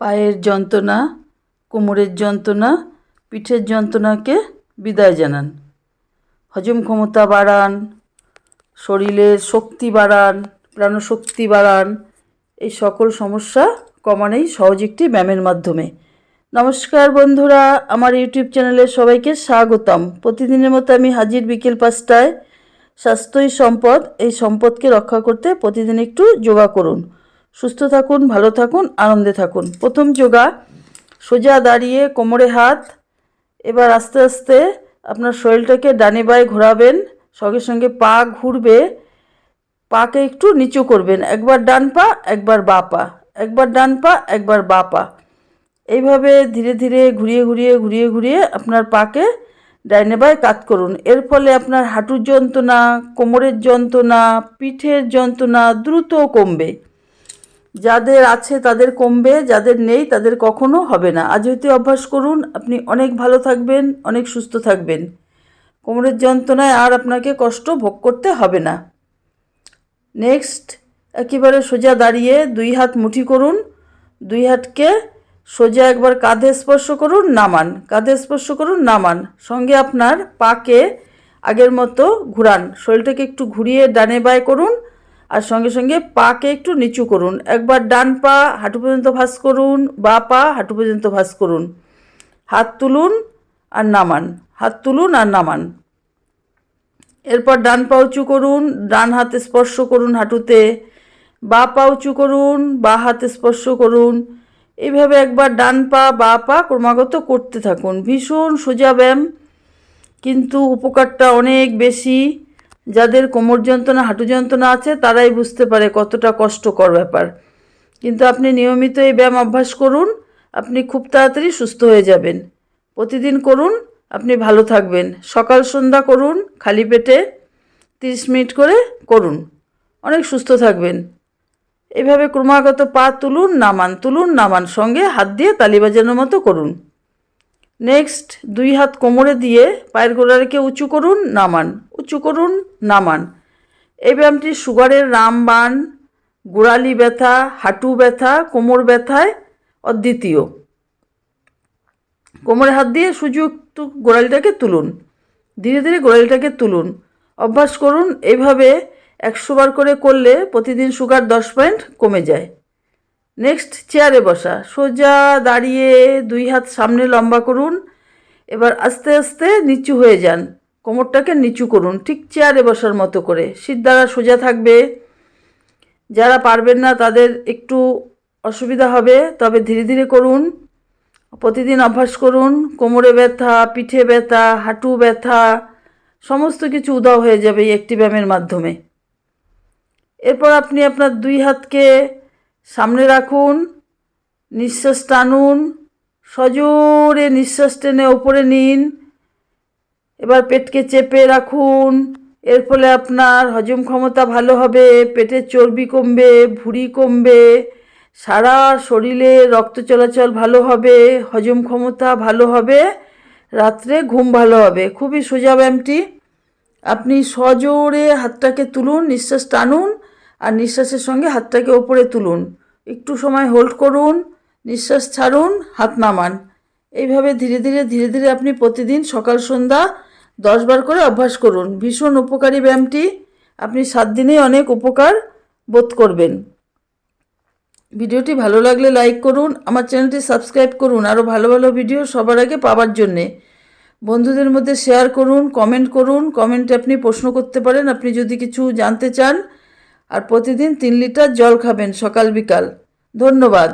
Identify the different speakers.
Speaker 1: পায়ের যন্ত্রণা, কোমরের যন্ত্রণা, পিঠের যন্ত্রণাকে বিদায় জানান। হজম ক্ষমতা বাড়ান, শরীরের শক্তি বাড়ান, প্রাণশক্তি বাড়ান। এই সকল সমস্যা কমানোই সহজ একটি ব্যায়ামের মাধ্যমে। নমস্কার বন্ধুরা, আমার ইউটিউব চ্যানেলে সবাইকে স্বাগতম। প্রতিদিনের মতো আমি হাজির বিকেল পাঁচটায়। স্বাস্থ্যই সম্পদ, এই সম্পদকে রক্ষা করতে প্রতিদিন একটু যোগা করুন। সুস্থ থাকুন, ভালো থাকুন, আনন্দে থাকুন। প্রথম যোগা, সোজা দাঁড়িয়ে কোমরে হাত, এবার আস্তে আস্তে আপনার শরীরটাকে ডানে বায়ে ঘোরাবেন, সঙ্গে সঙ্গে পা ঘুরবে, পাকে একটু নিচু করবেন, একবার ডান পা, একবার বা পা, একবার ডান পা, একবার বা পা। এইভাবে ধীরে ধীরে ঘুরিয়ে ঘুরিয়ে ঘুরিয়ে ঘুরিয়ে আপনার পাকে ডাইনে বায়ে কাত করুন। এর ফলে আপনার হাঁটুর যন্ত্রণা, কোমরের যন্ত্রণা, পিঠের যন্ত্রণা দ্রুত কমবে। যাদের আছে তাদের কমবে, যাদের নেই তাদের কখনো হবে না। আজ হইতে অভ্যাস করুন, আপনি অনেক ভালো থাকবেন, অনেক সুস্থ থাকবেন। কোমরের যন্ত্রণায় আর আপনাকে কষ্ট ভোগ করতে হবে না। নেক্সট, একেবারে সোজা দাঁড়িয়ে দুই হাত মুঠি করুন, দুই হাতকে সোজা একবার কাঁধে স্পর্শ করুন, নামান। কাঁধে স্পর্শ করুন, নামান। সঙ্গে আপনার পাকে আগের মতো ঘুরান। শরীরটাকে একটু ঘুরিয়ে ডানে বায়ে করুন আর সঙ্গে সঙ্গে পাকে একটু নিচু করুন। একবার ডান পা হাঁটু পর্যন্ত ভাঁজ করুন, বা পা হাঁটু পর্যন্ত ভাঁজ করুন। হাত তুলুন আর নামান, হাত তুলুন আর নামান। এরপর ডান পা উঁচু করুন, ডান হাতে স্পর্শ করুন হাঁটুতে, বা পা উঁচু করুন, বা হাতে স্পর্শ করুন। এইভাবে একবার ডান পা, বা পা ক্রমাগত করতে থাকুন। ভীষণ সোজা ব্যায়াম, কিন্তু উপকারটা অনেক বেশি। যাদের কোমর যন্ত্রণা, হাঁটু যন্ত্রণা আছে, তারাই বুঝতে পারে কতটা কষ্টকর ব্যাপার। কিন্তু আপনি নিয়মিত এই ব্যায়াম অভ্যাস করুন, আপনি খুব তাড়াতাড়ি সুস্থ হয়ে যাবেন। প্রতিদিন করুন, আপনি ভালো থাকবেন। সকাল সন্ধ্যা করুন, খালি পেটে তিরিশ মিনিট করে করুন। অনেক সুস্থ থাকবেন। এভাবে ক্রমাগত পা তুলুন, নামান তুলুন, নামান সঙ্গে হাত দিয়ে তালি বাজানোর মতো করুন। নেক্সট, দুই হাত কোমরে দিয়ে পায়ের গোড়া রেখে উঁচু করুন, নামান। উঁচু করুন, নামান। এই ব্যায়ামটি সুগারের রামবান গোড়ালি ব্যথা, হাঁটু ব্যথা, কোমর ব্যথায় অদ্বিতীয়। কোমরে হাত দিয়ে সুযোগ একটু গোড়ালিটাকে তুলুন। ধীরে ধীরে গোড়ালিটাকে তুলুন। অভ্যাস করুন এইভাবে একশো বার করে করলে প্রতিদিন সুগার দশ পয়েন্ট কমে যায়। নেক্সট, চেয়ারে বসা। সোজা দাঁড়িয়ে দুই হাত সামনে লম্বা করুন। এবার আস্তে আস্তে নিচু হয়ে যান। কোমরটাকে নিচু করুন, ঠিক চেয়ারে বসার মতো করে। শীত দ্বারা সোজা থাকবে। যারা পারবেন না, তাদের একটু অসুবিধা হবে, তবে ধীরে ধীরে করুন। প্রতিদিন অভ্যাস করুন, কোমরে ব্যথা, পিঠে ব্যথা, হাঁটু ব্যথা, সমস্ত কিছু উদাও হয়ে যাবে এই একটি ব্যায়ামের মাধ্যমে। এরপর আপনি আপনার দুই হাতকে সামনে রাখুন, নিঃশ্বাস টানুন, সজোরে নিঃশ্বাস টেনে ওপরে নিন। এবার পেটকে চেপে রাখুন। এর ফলে আপনার হজম ক্ষমতা ভালো হবে, পেটের চর্বি কমবে, ভুঁড়ি কমবে, সারা শরীরে রক্ত চলাচল ভালো হবে, হজম ক্ষমতা ভালো হবে, রাত্রে ঘুম ভালো হবে। খুবই সোজা ব্যায়ামটি। আপনি সজোরে হাতটাকে তুলুন, নিঃশ্বাস টানুন আর নিঃশ্বাসের সঙ্গে হাতটাকে ওপরে তুলুন। একটু সময় হোল্ড করুন, নিঃশ্বাস ছাড়ুন, হাত নামান। এইভাবে ধীরে ধীরে ধীরে ধীরে আপনি প্রতিদিন সকাল, সন্ধ্যা দশবার করে অভ্যাস করুন। ভীষণ উপকারী ব্যায়ামটি। আপনি সাত দিনেই অনেক উপকার বোধ করবেন। ভিডিওটি ভালো লাগলে লাইক করুন, আমার চ্যানেলটি সাবস্ক্রাইব করুন আরও ভালো ভালো ভিডিও সবার আগে পাওয়ার জন্যে। বন্ধুদের মধ্যে শেয়ার করুন, কমেন্ট করুন। কমেন্টে আপনি প্রশ্ন করতে পারেন, আপনি যদি কিছু জানতে চান। আর প্রতিদিন তিন লিটার জল খাবেন সকাল বিকাল। ধন্যবাদ।